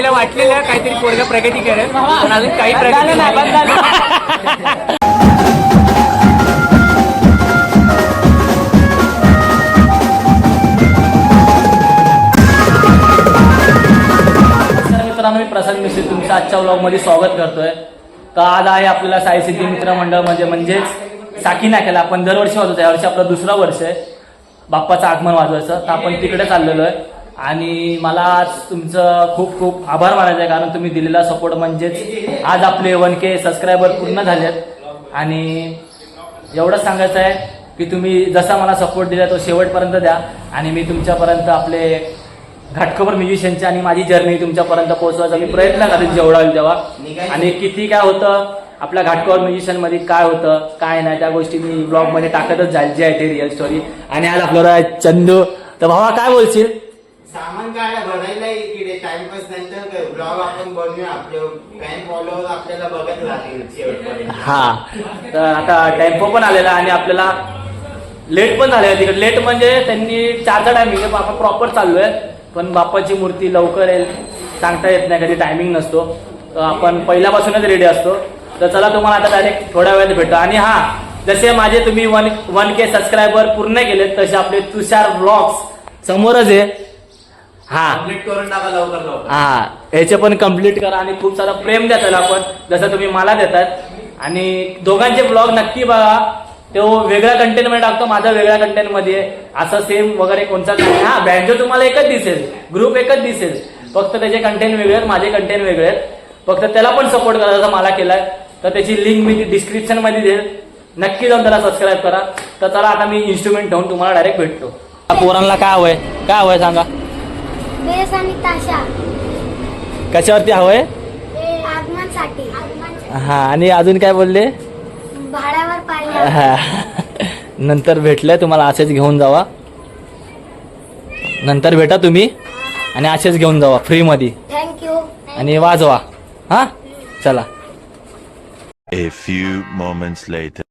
मम्मीला वाटलेलं काहीतरी पोरग प्रगती करेल. पण अजून काही प्रगती नाही. मित्रांनो मी प्रसाद मिश्री. तुमचं आजच्या व्लॉगमध्ये स्वागत करतोय. तर आज आहे आपल्याला साई सिद्धी मित्र मंडळ म्हणजे म्हणजेच साकी नाक्याला आपण दरवर्षी वाजवतो. यावर्षी आपलं दुसरं वर्ष आहे. बाप्पाचं आगमन वाजवायचं. तर आपण तिकडे चाललेलो आहे. आणि मला आज तुमचं खूप खूप आभार मानायचं आहे कारण तुम्ही दिलेला सपोर्ट म्हणजेच आज आपले वन के सबस्क्रायबर पूर्ण झालेत. आणि एवढंच सांगायचं आहे की तुम्ही जसा मला सपोर्ट दिला तो शेवटपर्यंत द्या. आणि मी तुमच्यापर्यंत आपले घाटकोपर म्युझिशियनची आणि माझी जर्नी तुमच्यापर्यंत पोहोचवायचा मी प्रयत्न करेन जेवढा होईल तेव्हा. आणि किती काय होतं आपल्या घाटकोपर म्युझिशियनमध्ये काय होतं काय नाही त्या गोष्टी मी ब्लॉगमध्ये टाकतच जायची आहे ते रिअल स्टोरी आणि आज आपल्याला आहे चंदू. तर भावा काय बोलशील? सामान काय भरायला इकडे. टाइमपास नंतर ब्लॉग आपण बनवूया. आपले फॅन फॉलोअर आपल्याला बघत राहतील शेवटपर्यंत. हा. तर आता टेम्पो पण आलेला आणि आपल्याला लेट पण झालेला तिकडे लेट म्हणजे त्यांनी चारचा टायमिंग आहे. बापा प्रॉपर चाललोय पण बाप्पाची मूर्ती लवकर येईल. सांगता येत नाही. कधी टायमिंग नसतो. तर आपण पहिल्यापासूनच रेडी असतो. तर चला तुम्हाला आता डायरेक्ट थोड्या वेळात भेटतो आणि हा जसे माझे तुम्ही वन वन के सबस्क्रायबर पूर्ण केलेत तसे आपले तुषार ब्लॉग्स समोरच आहे. हा. कंप्लीट करून टाका लवकर लवकर. हा. याचे पण कंप्लीट करा आणि खूप सारं प्रेम द्या त्याला पण जसं तुम्ही मला देतात आणि दोघांचे ब्लॉग नक्की बघा. तो वेगळ्या कंटेंटमध्ये टाकतो माझा वेगळ्या कंटेंटमध्ये. असं सेम वगैरे कोणताच नाही. हा बँजो तुम्हाला एकच दिसेल. ग्रुप एकच दिसेल. फक्त त्याचे कंटेंट वेगळे आहेत माझे कंटेंट वेगळे आहेत. फक्त त्याला पण सपोर्ट करा जसं मला केलाय. तर त्याची लिंक मी डिस्क्रिप्शनमध्ये देईल. नक्की जाऊन त्याला सबस्क्राईब करा. तर चला आता मी इन्स्ट्रुमेंट ठेवून तुम्हाला डायरेक्ट भेटतो. पोरांना काय हवंय? काय हवंय सांगा? बेस आणि ताशा. कशावरती हवंय? आगमनसाठी. हा आणि अजून काय बोलले? भाड्यावर पाहिजे हा. नंतर भेटलंय तुम्हाला असेच घेऊन जावा. नंतर भेटा तुम्ही आणि असेच घेऊन जावा फ्री मध्ये थँक्यू आणि वाजवा. हा? चला. A few moments later.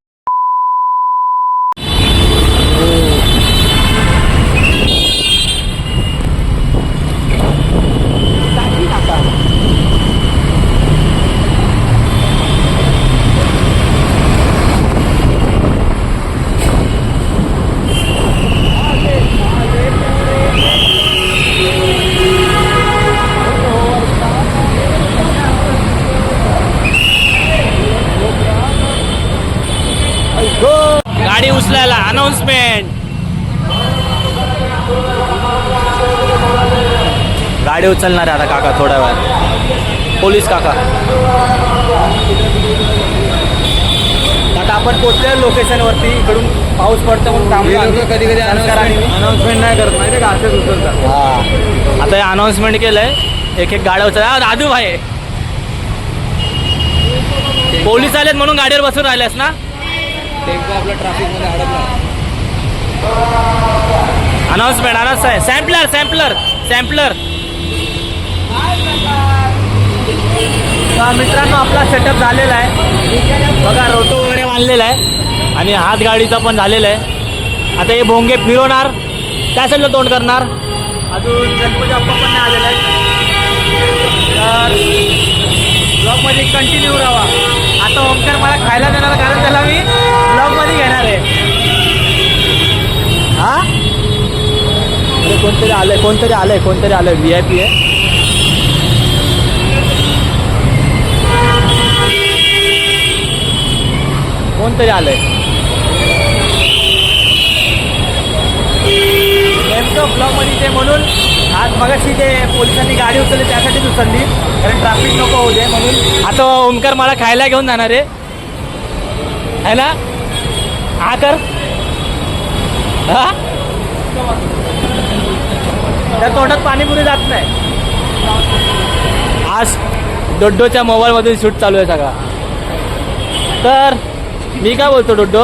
Announcement गाडी उचलणार आहे आता काका थोड्या वेळात. पोलीस काका. आता आपण लोकेशन वरती. इकडून पाऊस पडतो म्हणून थांबलो कधी कधी अनाउन्समेंट नाही करत. माहिती का? असेच उचलतात. हा. आता हे अनाउन्समेंट केलंय. एक एक गाड्या उचल राधू भाई. पोलीस आलेत म्हणून गाडीवर बसून राहिल्यास ना? अनाउन्समेंट अनाउन्स आहे. Sampler sampler sampler. मित्रांनो आपला सेटअप झालेला आहे. बघा रोटो वगैरे बांधलेला आहे. आणि हात गाडीचा पण झालेला आहे. आता हे भोंगे फिरवणार. त्या साईडला तोंड करणार? अजून गणपती अप्पा पण नाही आलेला आहे तर ब्लॉगमध्ये कंटिन्यू राहा. आता ओमकार मला खायला देणार कारण त्याला मी ब्लॉगमध्ये घेणार आहे हा कोणतरी आलंय कोणतरी आलंय कोणतरी आलंय. व्ही आय पी आहे. कोणतरी आलंय. नेमकं ब्लॉगमध्ये ते म्हणून आज मगाशी ते पोलिसांनी गाडी उचलली त्यासाठीच उचलली कारण ट्रॅफिक नको होऊ दे म्हणून. आता ओमकार मला खायला घेऊन जाणार आहे. है ना? हा कर. हा? त्या तोंडात पाणीपुरी जात नाही. आज डोड्डोच्या मोबाईलमधून शूट चालू आहे सगळा. तर मी काय बोलतो डोड्डो?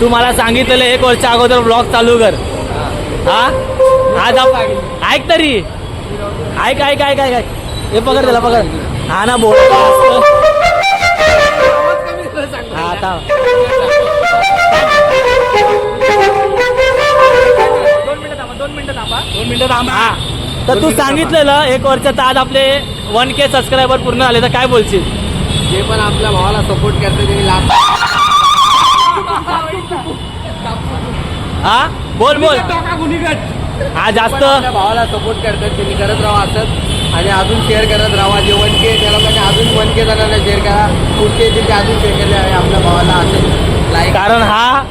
तू मला सांगितलेलं एक वर्ष अगोदर ब्लॉग चालू कर. हा? आज ऐक तरी. ऐक ऐक ऐक ऐक ऐक. हे पकड त्याला पकड. हा ना बोल हा आता हा. तर तू सांगितलेलं एक वर्षात आज आपले वन के सबस्क्रायबर पूर्ण झाले तर काय बोलशील? जे पण आपल्या भावाला सपोर्ट करते त्यांनी लाभ हा? बोल बोल. हा जास्त. आपल्या भावाला सपोर्ट करतात त्यांनी करत राहा असंच आणि अजून शेअर करत राहा. जे वन के त्या लोकांनी अजून वन के जणांना शेअर करा. पुढचे ते अजून शेअर केले आहे आपल्या भावाला असंच लाईक कारण हा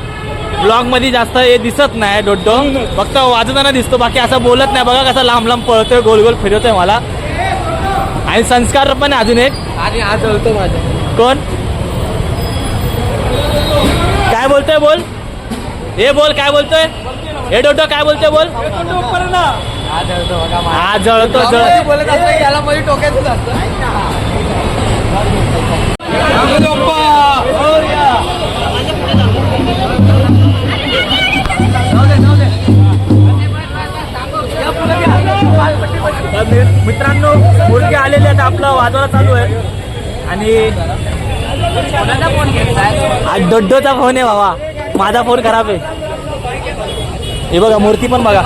ब्लॉगमध्ये जास्त हे दिसत नाही डोड्डो फक्त वाजवताना दिसतो बाकी असं बोलत नाही. बघा कसा लांब लांब पळतोय गोल गोल फिरवतोय मला. आणि संस्कार पण अजून एक. आणि हा जळतो माझ्या कोण? काय बोलतोय बोल? हे बोल काय बोलतोय? हे डोडो काय बोलतोय बोल? हा जळतो जळतो वाजवायला चालू आहे. आणि आज डोड्डोचा फोन आहे बाबा. माझा फोन खराब आहे. हे बघा मूर्ती पण बघा.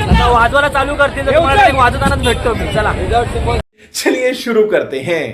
आता वाजवायला चालू करतील तर तुम्हाला ते वाजवतानाच भेटतो मी. चला. चलिए शुरू करते हैं।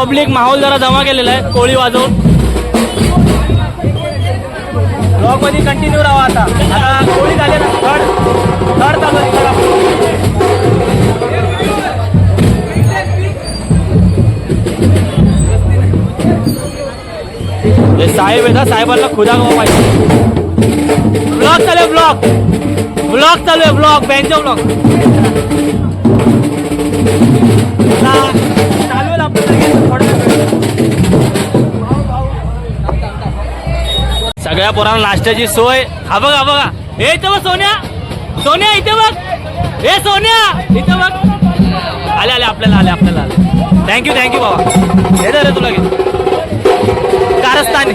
पब्लिक माहोल जरा जमा केलेला आहे. कोळी वाजवून ब्लॉगमध्ये कंटिन्यू राहा आता. आता कोळी झाले ना थर्ड थर्ड चालू आहे हे साहेब आहे ना साहेबांना खुदा गाव पाहिजे ब्लॉक चालू आहे ब्लॉक ब्लॉक चालू आहे ब्लॉक बँचो ब्लॉक सगळ्या पोरांना नाश्त्याची सोय. हा बघा बघा. हे इथं बघ सोन्या. सोन्या इथे बघ. हे सोन्या. इथे बघ. आले आले आपल्याला आले आपल्याला आले. थँक्यू थँक्यू बाबा. हे झालं तुला घे कारस्थानी.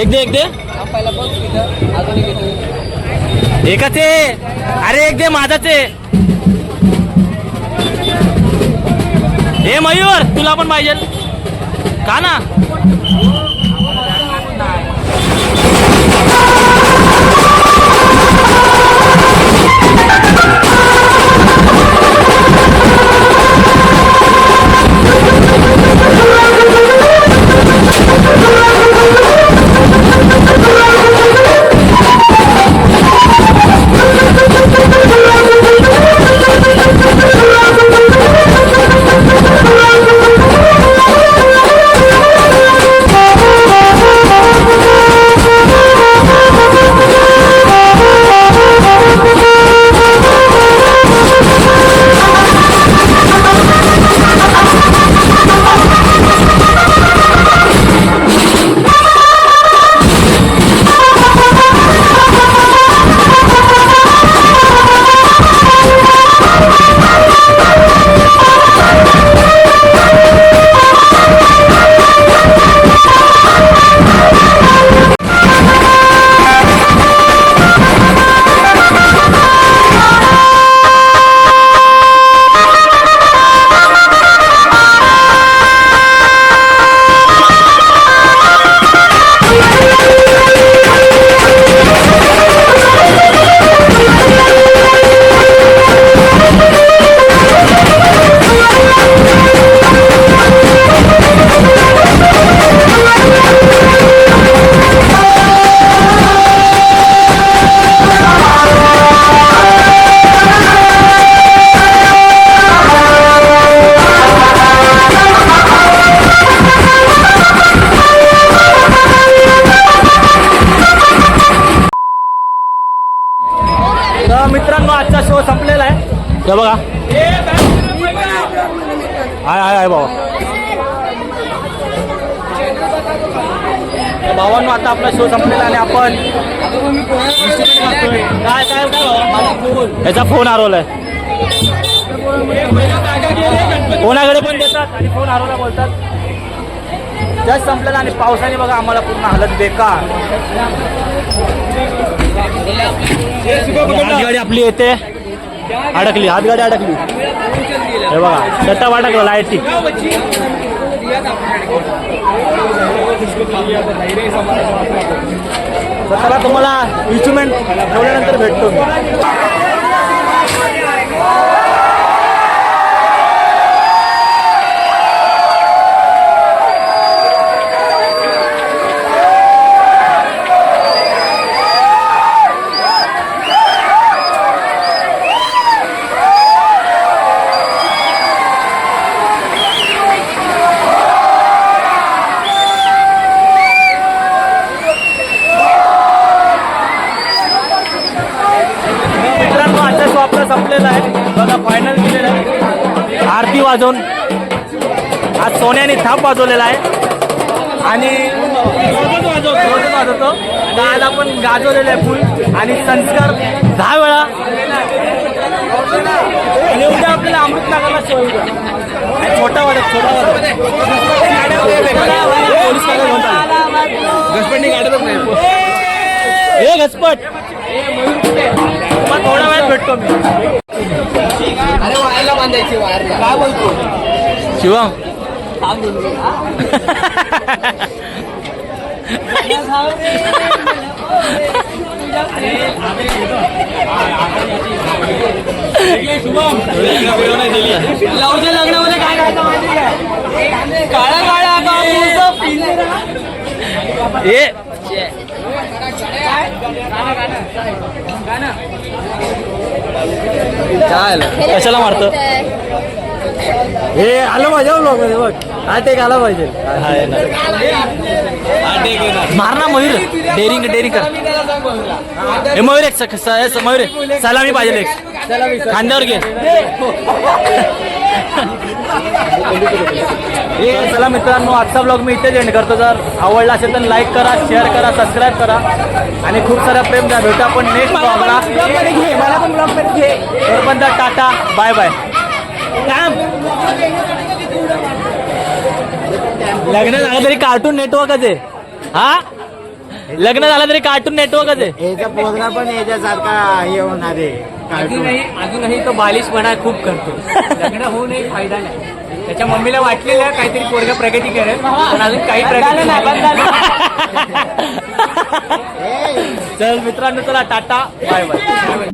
एक दे एक दे. पहिला एकच. आहे अरे एक दे माझाच. आहे हे मयूर तुला पण पाहिजे. का ना? हे बघा. हाय हाय हाय भाऊ भावांनो आता आपला शो संपलेला आणि आपण काय काय? याचा फोन हरवलाय. कोणाकडे पण देतात आणि फोन हरवला बोलतात. जस्ट संपलेला आणि पावसाने बघा आम्हाला पूर्ण हालत बेकार. आपली येते. अडकली हातगाडी अडकली. हे बघा दत्ता अडकला लाईटची. तर तुम्हाला इन्स्ट्रुमेंट ठेवल्यानंतर भेटतो वाजवलेला आहे. आणि वाजवतो. आज आपण गाजवलेलं आहे फुल. आणि संस्कार दहा वेळा. आणि उद्या आपल्याला अमृतनगरला शो आहे. छोटा वाजत छोटा पोलीस चालले. ए घसपट. मग थोड्या वेळात भेटतो मी. अरे वायरला बांधायची वायरला. काय बोलतो शिवम. लवच्या लग्नामध्ये काय खायचं माहिती आहे? काळा काळा कापूस पिंजरा. ए कशाला मारत हे आलं माझ्या लोक बघ टेक आला पाहिजे. मार ना मयूर. डेरिंग डेरिंग कर. हे मयूर एक मयूर एक. सलामी पाहिजे एक. खांद्यावर घे. हे चला मित्रांनो आजचा ब्लॉग मी इथेच एंड करतो. जर आवडला असेल तर लाईक करा शेअर करा सबस्क्राईब करा. आणि खूप सारा प्रेम द्या. भेटू आपण नेक्स्ट ब्लॉगला घे. मला पण ब्लॉग घे. टाटा. बाय बाय लग्न झालं तरी कार्टून नेटवर्कच आहे. हा? लग्न झालं तरी कार्टून नेटवर्कच आहे. याचा पोरगा पण याच्यासारखा हे होणार आहे अजूनही अजूनही तो बालिशपणा खूप करतो. लग्न होऊनही फायदा नाही. त्याच्या मम्मीला वाटलेलं काहीतरी पोरगा प्रगती करेल पण अजून काही प्रगती नाही. चल मित्रांनो चला टाटा. Bye bye.